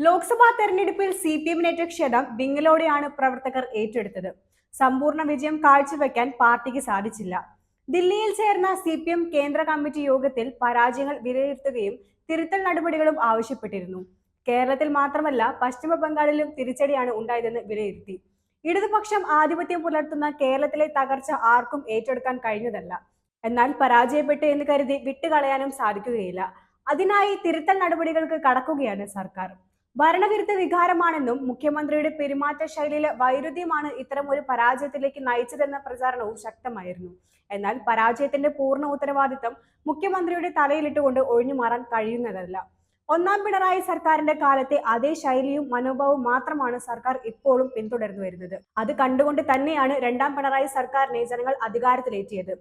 ലോക്സഭാ തെരഞ്ഞെടുപ്പിൽ C P എമ്മിനേറ്റ ക്ഷതം വിങ്ങലോടെയാണ് പ്രവർത്തകർ ഏറ്റെടുത്തത്. സമ്പൂർണ വിജയം കാഴ്ചവെക്കാൻ പാർട്ടിക്ക് സാധിച്ചില്ല. ദില്ലിയിൽ ചേർന്ന സി പി എം കേന്ദ്ര കമ്മിറ്റി യോഗത്തിൽ പരാജയങ്ങൾ വിലയിരുത്തുകയും തിരുത്തൽ നടപടികളും ആവശ്യപ്പെട്ടിരുന്നു. കേരളത്തിൽ മാത്രമല്ല പശ്ചിമ ബംഗാളിലും തിരിച്ചടിയാണ് ഉണ്ടായതെന്ന് വിലയിരുത്തി. ഇടതുപക്ഷം ആധിപത്യം പുലർത്തുന്ന കേരളത്തിലെ തകർച്ച ആർക്കും ഏറ്റെടുക്കാൻ കഴിഞ്ഞതല്ല. എന്നാൽ പരാജയപ്പെട്ടു എന്ന് കരുതി വിട്ടുകളയാനും സാധിക്കുകയില്ല. അതിനായി തിരുത്തൽ നടപടികൾക്ക് കടക്കുകയാണ് സർക്കാർ. ഭരണവിരുദ്ധ വികാരമാണെന്നും മുഖ്യമന്ത്രിയുടെ പെരുമാറ്റ ശൈലിയിലെ വൈരുദ്ധ്യമാണ് ഇത്തരം ഒരു പരാജയത്തിലേക്ക് നയിച്ചതെന്ന പ്രചാരണവും ശക്തമായിരുന്നു. എന്നാൽ പരാജയത്തിന്റെ പൂർണ ഉത്തരവാദിത്തം മുഖ്യമന്ത്രിയുടെ തലയിലിട്ടുകൊണ്ട് ഒഴിഞ്ഞു മാറാൻ കഴിയുന്നതല്ല. ഒന്നാം പിണറായി സർക്കാരിന്റെ കാലത്തെ അതേ ശൈലിയും മനോഭാവവും മാത്രമാണ് സർക്കാർ ഇപ്പോഴും പിന്തുടർന്നു വരുന്നത്. അത് കണ്ടുകൊണ്ട് തന്നെയാണ് രണ്ടാം പിണറായി സർക്കാരിനെ ജനങ്ങൾ അധികാരത്തിലേറ്റിയത്.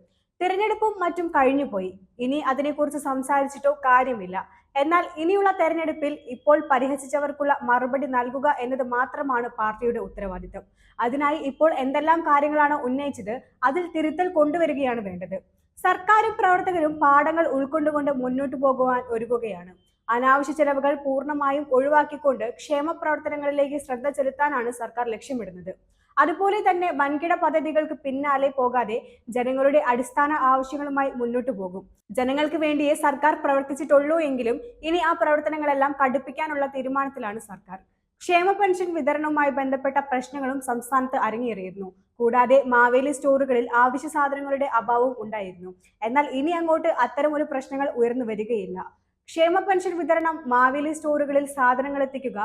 തിരഞ്ഞെടുപ്പും മറ്റും കഴിഞ്ഞുപോയി ഇനി അതിനെക്കുറിച്ച് സംസാരിച്ചിട്ടോ കാര്യമില്ല. എന്നാൽ ഇനിയുള്ള തെരഞ്ഞെടുപ്പിൽ ഇപ്പോൾ പരിഹസിച്ചവർക്കുള്ള മറുപടി നൽകുക എന്നത് മാത്രമാണ് പാർട്ടിയുടെ ഉത്തരവാദിത്തം അതിനായി ഇപ്പോൾ എന്തെല്ലാം കാര്യങ്ങളാണ് ഉന്നയിച്ചത് അതിൽ തിരുത്തൽ കൊണ്ടുവരികയാണ് വേണ്ടത്. സർക്കാരും പ്രവർത്തകരും പാഠങ്ങൾ ഉൾക്കൊണ്ടുകൊണ്ട് മുന്നോട്ടു പോകുവാൻ ഒരുങ്ങുകയാണ്. അനാവശ്യ ചെലവുകൾ പൂർണമായും ഒഴിവാക്കിക്കൊണ്ട് ക്ഷേമ പ്രവർത്തനങ്ങളിലേക്ക് ശ്രദ്ധ ചെലുത്താനാണ് സർക്കാർ ലക്ഷ്യമിടുന്നത്. അതുപോലെ തന്നെ വൻകിട പദ്ധതികൾക്ക് പിന്നാലെ പോകാതെ ജനങ്ങളുടെ അടിസ്ഥാന ആവശ്യങ്ങളുമായി മുന്നോട്ടു പോകും. ജനങ്ങൾക്ക് വേണ്ടിയേ സർക്കാർ പ്രവർത്തിച്ചിട്ടുള്ളൂ എങ്കിലും ഇനി ആ പ്രവർത്തനങ്ങളെല്ലാം കടുപ്പിക്കാനുള്ള തീരുമാനത്തിലാണ് സർക്കാർ. ക്ഷേമ പെൻഷൻ വിതരണവുമായി ബന്ധപ്പെട്ട പ്രശ്നങ്ങളും സംസ്ഥാനത്ത് അരങ്ങേറിയിരുന്നു. കൂടാതെ മാവേലി സ്റ്റോറുകളിൽ ആവശ്യ സാധനങ്ങളുടെ അഭാവവും ഉണ്ടായിരുന്നു. എന്നാൽ ഇനി അങ്ങോട്ട് അത്തരം ഒരു പ്രശ്നങ്ങൾ ഉയർന്നു വരികയില്ല. ക്ഷേമ പെൻഷൻ വിതരണം മാവേലി സ്റ്റോറുകളിൽ സാധനങ്ങൾ എത്തിക്കുക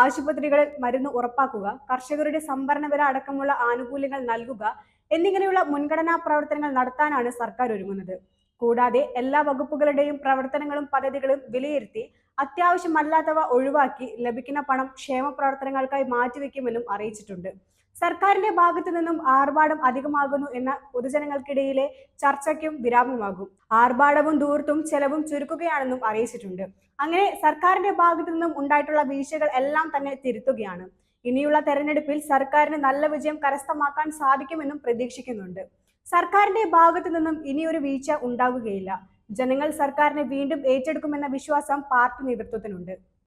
ആശുപത്രികളിൽ മരുന്ന് ഉറപ്പാക്കുക കർഷകരുടെ സംഭരണ വില അടക്കമുള്ള ആനുകൂല്യങ്ങൾ നൽകുക എന്നിങ്ങനെയുള്ള മുൻഗണനാ പ്രവർത്തനങ്ങൾ നടത്താനാണ് സർക്കാർ ഒരുങ്ങുന്നത്. കൂടാതെ എല്ലാ വകുപ്പുകളുടെയും പ്രവർത്തനങ്ങളും പദ്ധതികളും വിലയിരുത്തി അത്യാവശ്യമല്ലാത്തവ ഒഴിവാക്കി ലഭിക്കുന്ന പണം ക്ഷേമ പ്രവർത്തനങ്ങൾക്കായി മാറ്റിവെക്കുമെന്നും അറിയിച്ചിട്ടുണ്ട്. സർക്കാരിന്റെ ഭാഗത്തു നിന്നും ആർഭാടം അധികമാകുന്നു എന്ന പൊതുജനങ്ങൾക്കിടയിലെ ചർച്ചയ്ക്കും വിരാമമാകും. ആർഭാടവും ദൂർത്തും ചെലവും ചുരുക്കുകയാണെന്നും അറിയിച്ചിട്ടുണ്ട്. അങ്ങനെ സർക്കാരിന്റെ ഭാഗത്തു നിന്നും ഉണ്ടായിട്ടുള്ള വീഴ്ചകൾ എല്ലാം തന്നെ തിരുത്തുകയാണ്. ഇനിയുള്ള തെരഞ്ഞെടുപ്പിൽ സർക്കാരിന് നല്ല വിജയം കരസ്ഥമാക്കാൻ സാധിക്കുമെന്നും പ്രതീക്ഷിക്കുന്നുണ്ട്. സർക്കാരിന്റെ ഭാഗത്തു നിന്നും ഇനിയൊരു വീഴ്ച ഉണ്ടാകുകയില്ല. ജനങ്ങൾ സർക്കാരിനെ വീണ്ടും ഏറ്റെടുക്കുമെന്ന വിശ്വാസം പാർട്ടി നേതൃത്വത്തിനുണ്ട്.